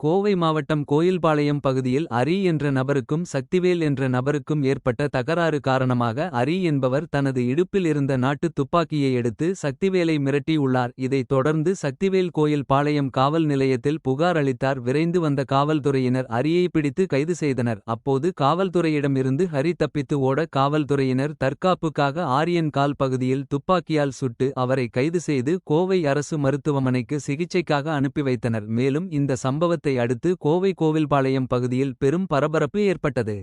கோவை மாவட்டம் கோயில்பாளையம் பகுதியில் அரி என்ற நபருக்கும் சக்திவேல் என்ற நபருக்கும் ஏற்பட்ட தகராறு காரணமாக அரி என்பவர் தனது இடுப்பில் இருந்த நாட்டு துப்பாக்கியை எடுத்து சக்திவேலை மிரட்டி உள்ளார். இதைத் தொடர்ந்து சக்திவேல் கோயில் பாளையம் காவல் நிலையத்தில் புகார் அளித்தார். விரைந்து வந்த காவல்துறையினர் அரியை பிடித்து கைது செய்தனர். அப்போது காவல்துறையிடமிருந்து ஹரி தப்பித்து ஓட காவல்துறையினர் தற்காப்புக்காக ஆரியன் கால் பகுதியில் துப்பாக்கியால் சுட்டு அவரை கைது செய்து கோவை அரசு மருத்துவமனைக்கு சிகிச்சைக்காக அனுப்பி வைத்தனர். மேலும் இந்த சம்பவத்தை விபத்தை அடுத்து கோவை கோவில்பாளையம் பகுதியில் பெரும் பரபரப்பு ஏற்பட்டது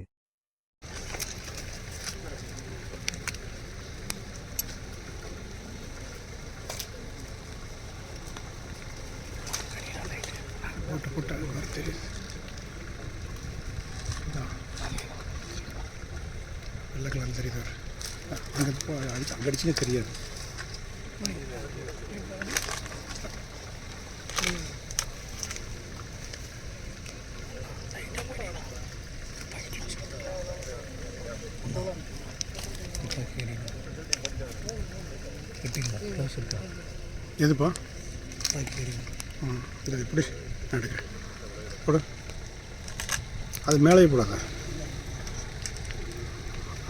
போட்டு போட்டு அது தெரியுது இதான். வெள்ளை கலர் தெரியுது அங்கே அடிச்சு தெரியாது எதுப்பா? ம் இது இப்படி. நான் போடு. அது மேலேயே போடாத.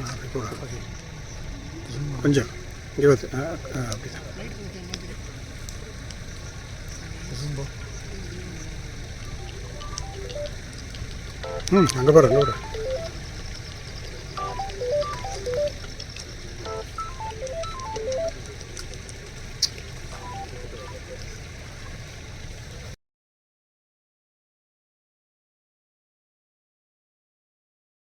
அப்படி போட. கொஞ்சம். இருபது அப்படி. தான் ம் அங்கே பாரு அங்கே பாரு.